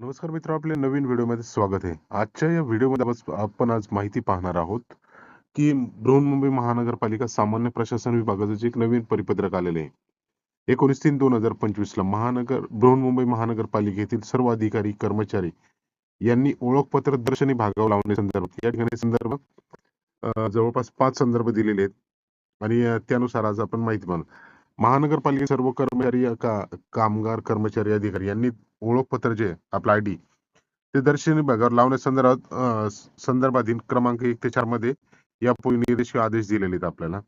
नमस्कार मित्र आपल्या नवीन व्हिडिओमध्ये स्वागत आहे. आजच्या या व्हिडिओमध्ये आपण आज माहिती पाहणार आहोत की बृहन्मुंबई महानगरपालिका सामान्य प्रशासन विभागाचं जे एक नवीन परिपत्रक आलेले आहे. एकोणीस तीन दोन हजार पंचवीस ला महानगर बृहन्मुंबई महानगरपालिकेतील सर्व अधिकारी कर्मचारी यांनी ओळखपत्र दर्शनी भागावर लावण्यासंदर्भात या ठिकाणी संदर्भ जवळपास पाच संदर्भ दिलेले आहेत. आणि त्यानुसार आज आपण माहिती पाहणार महानगरपालिके सर्व कर्मचारी का कामगार कर्मचारी अधिकारी यांनी ओळखपत्र जे आपलं आय आयडी ते दर्शनी भागावर लावण्यासंदर्भात अं, संदर्भातील क्रमांक एक ते चारमध्ये यापूर्वी निर्देशित आदेश दिलेले आहेत आपल्याला.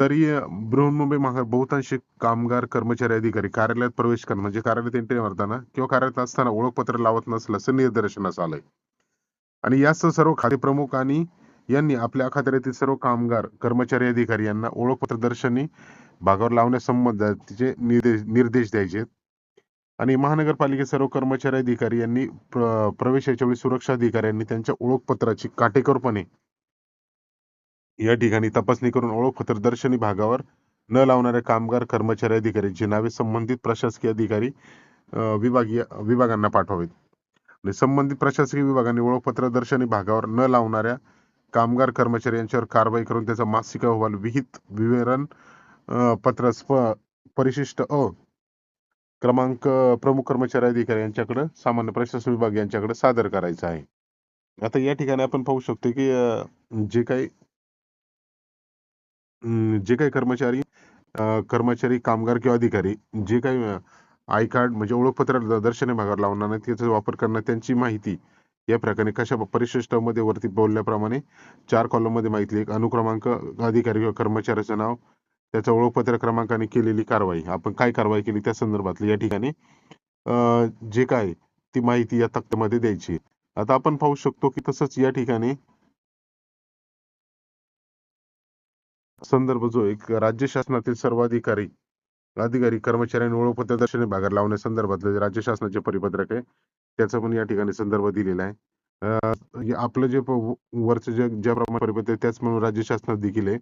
तरी बृहन्मुंबई महानगर बहुतांश कामगार कर्मचारी अधिकारी कार्यालयात प्रवेश करणं म्हणजे कार्यालयात एंट्री मारताना किंवा कार्यालयात असताना ओळखपत्र लावत नसल्याचं निदर्शनास आलंय. आणि यासह सर्व खाते प्रमुख आणि यांनी आपल्या अखात्यातील सर्व कामगार कर्मचारी अधिकारी यांना ओळखपत्र दर्शनी भागावर लावण्यासंबंधाचे निर्देश निर्देश द्यायचे. आणि महानगरपालिकेचे सर्व कर्मचारी अधिकारी यांनी प्र- प्रवेशाच्या वेळी सुरक्षा अधिकाऱ्यांनी त्यांच्या ओळखपत्राची काटेकोरपणे या ठिकाणी तपासणी करून ओळखपत्र दर्शनी भागावर न लावणाऱ्या कामगार कर्मचारी अधिकाऱ्यांची नावे संबंधित प्रशासकीय अधिकारी विभागीय विभागांना पाठवावेत. आणि संबंधित प्रशासकीय विभागाने ओळखपत्र दर्शनी भागावर न लावणाऱ्या कामगार कर्मचारी यांच्यावर कारवाई करून त्याचा मासिक अहवाल विहित विवरण पत्र स्प- परिशिष्ट अ क्रमांक प्रमुख कर्मचारी अधिकारी यांच्याकडे सामान्य प्रशासन विभाग यांच्याकडे सादर करायचा आहे. आता या ठिकाणी आपण पाहू शकतो की जे काही अं, जे काही कर्मचारी कर्मचारी कामगार किंवा अधिकारी जे काही आय कार्ड म्हणजे ओळखपत्र दर्शनी भागावर लावणार नाही त्याचा वापर करणार त्यांची माहिती या प्रकारे कशा परिशिष्टमध्ये वरती बोलल्याप्रमाणे चार कॉलममध्ये माहिती एक अनुक्रमांक अधिकारी किंवा कर्मचाऱ्याचं नाव त्याचा ओळखपत्र क्रमांकाने केलेली कारवाई. आपण काय कारवाई केली त्या संदर्भातली? या ठिकाणी जे काय ती माहिती या तक्त्यामध्ये द्यायची आता आपण पाहू शकतो की तसंच या ठिकाणी संदर्भ जो एक राज्य शासनातील सर्व अधिकारी अधिकारी कर्मचाऱ्यांनी ओळखपत्र दर्शनी भागात लावण्यासंदर्भातलं राज्य शासनाचे परिपत्रक आहे त्याचा पण या ठिकाणी संदर्भ दिलेला आहे. आपलं जे वरचं जे ज्याप्रमाणे परिपत्र त्याच म्हणून राज्य शासनात देखील आहे.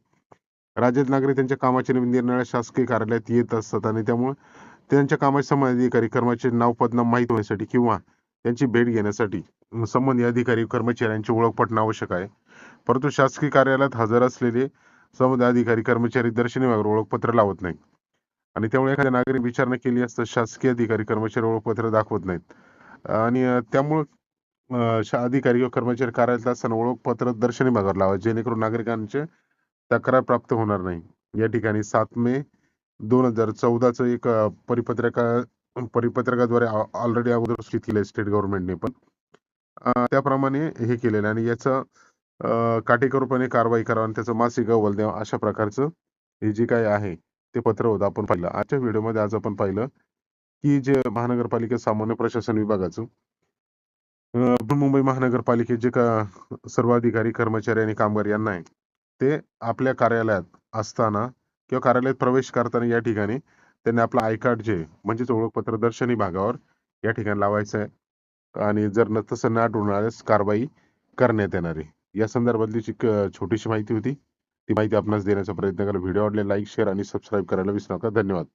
राज्यात नागरिक त्यांच्या कामाच्या निर्णय निरनिराळ्या शासकीय कार्यालयात येत असतात आणि त्यामुळे त्यांच्या कामाचे संबंधित अधिकारी कर्मचारी नाव पदनाम माहीत होण्यासाठी किंवा त्यांची भेट घेण्यासाठी संबंधित अधिकारी कर्मचाऱ्यांची ओळख पटणं आवश्यक आहे. परंतु शासकीय कार्यालयात हजर असलेले संबंधित अधिकारी कर्मचारी दर्शनी ओळखपत्र लावत नाही आणि त्यामुळे एखाद्या नागरिक विचारणा केली असता शासकीय अधिकारी कर्मचारी ओळखपत्र दाखवत नाहीत. आणि त्यामुळं अधिकारी किंवा कर्मचारी कार्यालयात असताना ओळखपत्र दर्शनी भागावर लावा जेणेकरून नागरिकांचे तक्रार प्राप्त होणार नाही. या ठिकाणी सात मे दोन हजार चौदाचं एक परिपत्रका परिपत्रकाद्वारे ऑलरेडी अगोदर सूचित केलं स्टेट गव्हर्नमेंटने पण. त्याप्रमाणे हे केलेलं आहे आणि याचं काटेकोरपणे कारवाई करावं आणि त्याचं मासिक अहवाल द्यावा अशा प्रकारचं हे जे काय आहे ते पत्र होतं आपण पाहिलं. आजच्या व्हिडिओमध्ये आज आपण पाहिलं की जे महानगरपालिका सामान्य प्रशासन विभागाचं मुंबई बृहन्मुंबई महानगरपालिकेत जे का सर्व अधिकारी कर्मचारी आणि कामगार यांना आहे ते आपल्या कार्यालयात असताना किंवा कार्यालयात प्रवेश करताना या ठिकाणी त्यांनी आपलं आय कार्ड जे म्हणजेच ओळखपत्र दर्शनी भागावर या ठिकाणी लावायचं आहे. आणि जर न तसं न आढळून आल्यास कारवाई करण्यात येणार आहे. या संदर्भातली जी छोटीशी माहिती होती ती माहिती आपणास देण्याचा प्रयत्न करा. व्हिडिओ आवडले लाईक शेअर आणि सबस्क्राईब करायला विसरू नका. धन्यवाद.